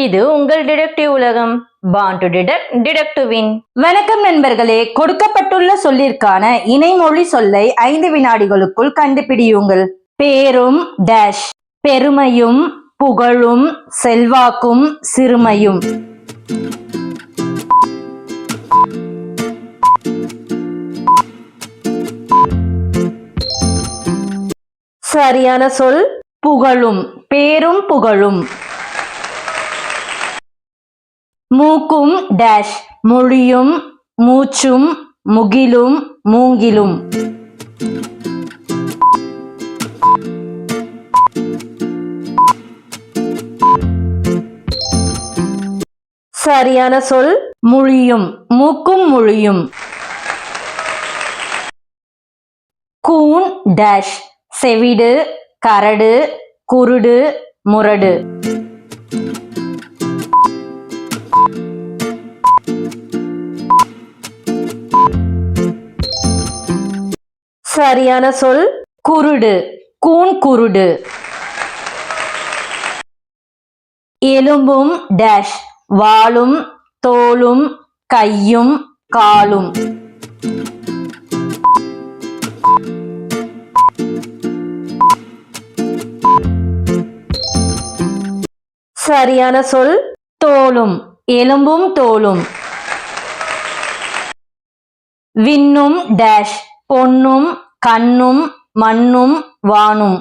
இது உங்கள் டிடெக்டிவ் உலகம். பான் டு டிடெக்ட் டிடக்டிவின் வணக்கம் நண்பர்களே. கொடுக்கப்பட்டுள்ள சொல்லிற்கான இணைமொழி சொல்லை ஐந்து வினாடிகளுக்குள் கண்டுபிடியுங்கள். பேரும் டேஷ் பெருமையும் புகழும் செல்வாக்கும் சிறுமையும். சரியான சொல் புகழும் பேரும் புகழும். மூக்கும் டேஷ் மொழியும் மூச்சும் முகிலும் மூங்கிலும். சரியான சொல் முழியும் மூக்கும் முழியும். கூன் டேஷ் செவிடு கரடு குருடு முரடு. சரியான சொல் குருடு. கூன் குருடு. எலும்பும் டேஷ் வாளும் தோலும் கையும் காலும். சரியான சொல் தோலும் எலும்பும் தோலும் விண்ணும் டேஷ் பொன்னும் கண்ணும் மண்ணும் வானும்.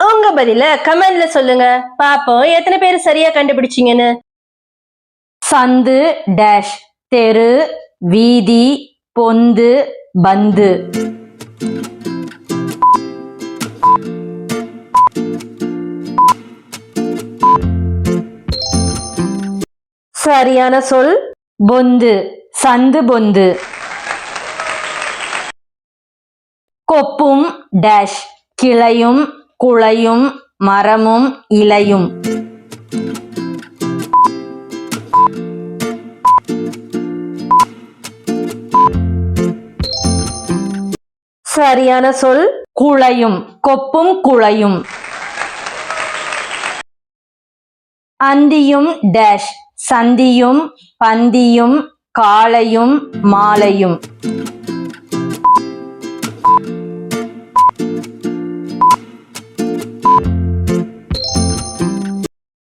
உங்க பதில கமெண்ட்ல சொல்லுங்க. பாப்போம் எத்தனை பேர் சரியா கண்டுபிடிச்சீங்கன்னு? சந்து டேஷ் தெரு வீதி பொந்து பந்து. சரியான சொல் பொந்து சந்து பொந்து. கொப்பும் டேஷ் கிளையும் குளையும் மரமும் இலையும். சரியான சொல் குளையும் கொப்பும் குளையும். அந்தியும் டேஷ் சந்தியும் பந்தியும் காலையும் மாலையும்.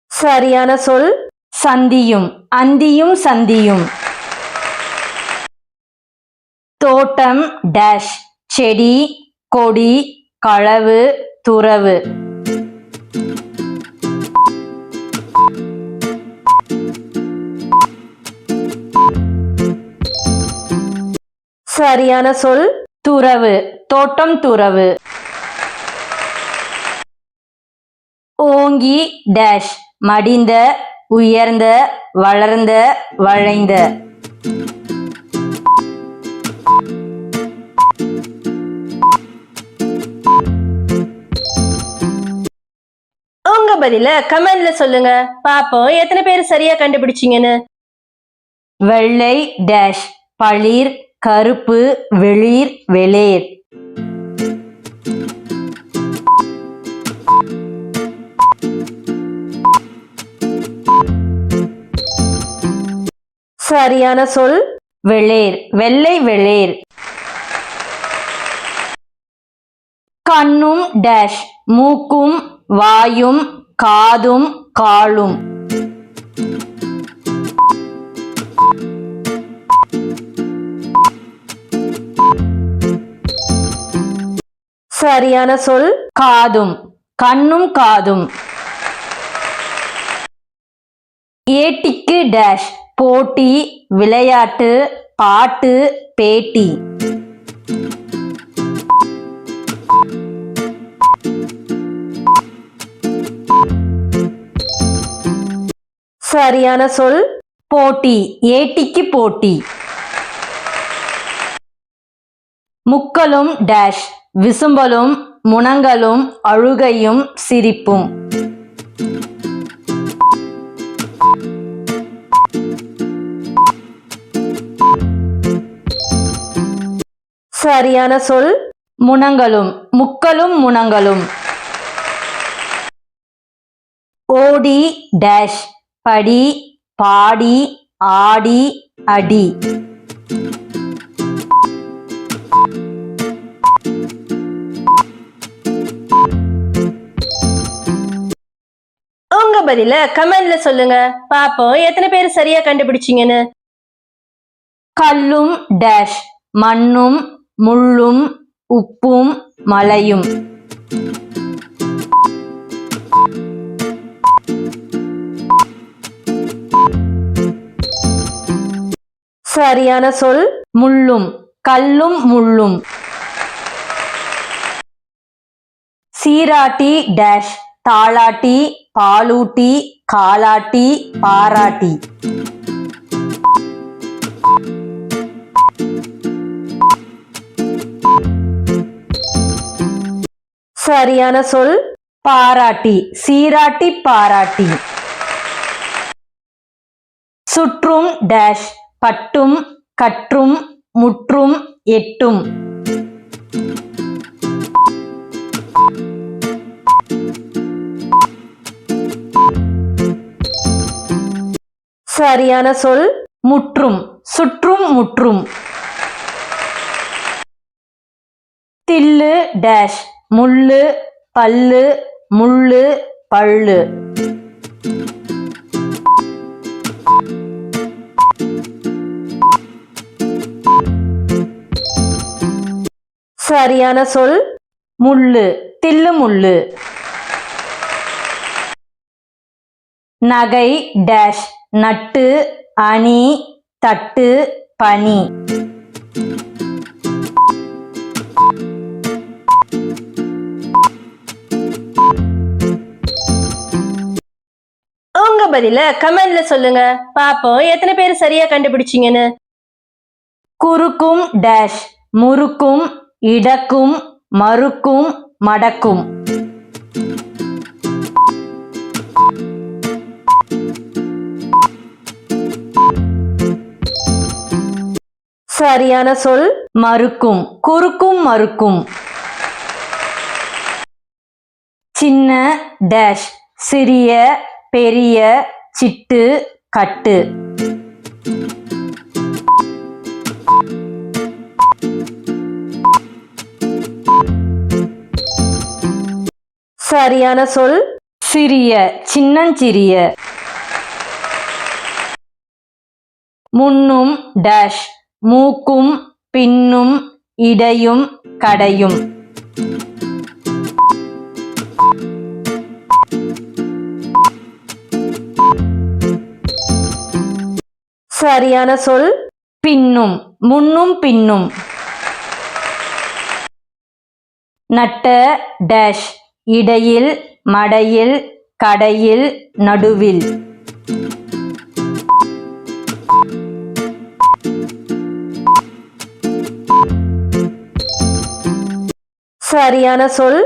சரியான சொல் சந்தியும். அந்தியும் சந்தியும். தோட்டம் டேஷ் செடி கொடி களவு துறவு. சரியான சொல் துறவு தோட்டம் துறவு. ஓங்கி டேஷ் மடிந்த உயர்ந்த வளர்ந்த வளைந்த. உங்க பதில கமெண்ட்ல சொல்லுங்க. பாப்போம் எத்தனை பேர் சரியா கண்டுபிடிச்சீங்கன்னு. வெள்ளை டேஷ் பளிர் கருப்பு வெளிர் வெளிர். சரியான சொல் வெளிர். வெள்ளை வெளிர். கண்ணும் டேஷ் மூக்கும் வாயும் காதும் காலும். சரியான சொல்? காதும். கண்ணும் காதும். ஏட்டிக்கு டேஷ். போட்டி விளையாட்டு பாட்டு பேட்டி. சரியான சொல்? போட்டி. ஏட்டிக்கு போட்டி. முக்களும் டேஷ் விசும்பலும் முனங்களும் அழுகையும் சிரிப்பும். சரியான சொல் முனங்களும் முக்களும் முனங்களும் ஓடி டேஷ் படி பாடி ஆடி அடி. பதில கமெண்ட்ல சொல்லுங்க. பாப்போம் எத்தனை பேர் சரியா கண்டுபிடிச்சீங்கன்னு. கல்லும் டேஷ் மண்ணும் முள்ளும் உப்பும் மலையும். சரியான சொல்? முள்ளும் கல்லும் முள்ளும். சீராட்டி டேஷ். தாளாட்டி பாலூட்டி காலாட்டி பாராட்டி. சரியான சொல் பாராட்டி சீராட்டி பாராட்டி. சுற்றும் டேஷ் பட்டும் கற்றும் முற்றும் எட்டும். சரியான சொல் முற்றும் சுற்றும் முற்றும். தில்லு டேஷ் முள்ளு பல்லு முள்ளு பள்ளு. சரியான சொல் முள்ளு தில்லு முள்ளு. நகை டேஷ் நட்டு அணி தட்டு பனி உங்க பதில கமெண்ட்ல சொல்லுங்க. பாப்போம் எத்தனை பேர் சரியா கண்டுபிடிச்சீங்கன்னு. குறுக்கும் டேஷ் முறுக்கும் இடக்கும் மறுக்கும் மடக்கும். சரியான சொல் மறுக்கும். குறுக்கும் மறுக்கும். சின்ன டேஷ் சிறிய பெரிய சிட்டு கட்டு. சரியான சொல் சிறிய சின்னஞ்சிறிய. முன்னும் டேஷ் மூக்கும் பின்னும் இடையும் கடையும். சரியான சொல் பின்னும் முன்னும் பின்னும். நட்ட டேஷ் இடையில் மடையில் கடையில் நடுவில். சரியான சொல்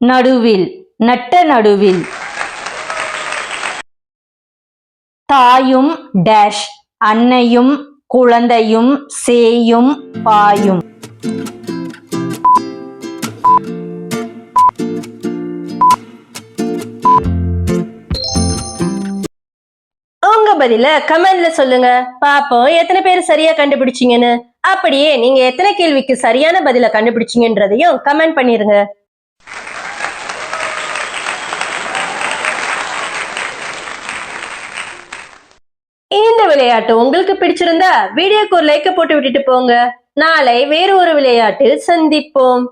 நடுவில் நட்ட நடுவில். தாயும் டேஷ் அன்னையும் குழந்தையும் சேயும் பாயும். உங்க பதில கமெண்ட்ல சொல்லுங்க. பாப்போம் எத்தனை பேர் சரியா கண்டுபிடிச்சீங்கன்னு. அப்படியே நீங்க எத்தனை கேள்விக்கு சரியான பதில கண்டுபிடிச்சீங்கன்றதையும் கமெண்ட் பண்ணிருங்க. இந்த விளையாட்டு உங்களுக்கு பிடிச்சிருந்தா வீடியோக்கு ஒரு லைக்க போட்டு விட்டுட்டு போங்க. நாளை வேறு ஒரு விளையாட்டில் சந்திப்போம்.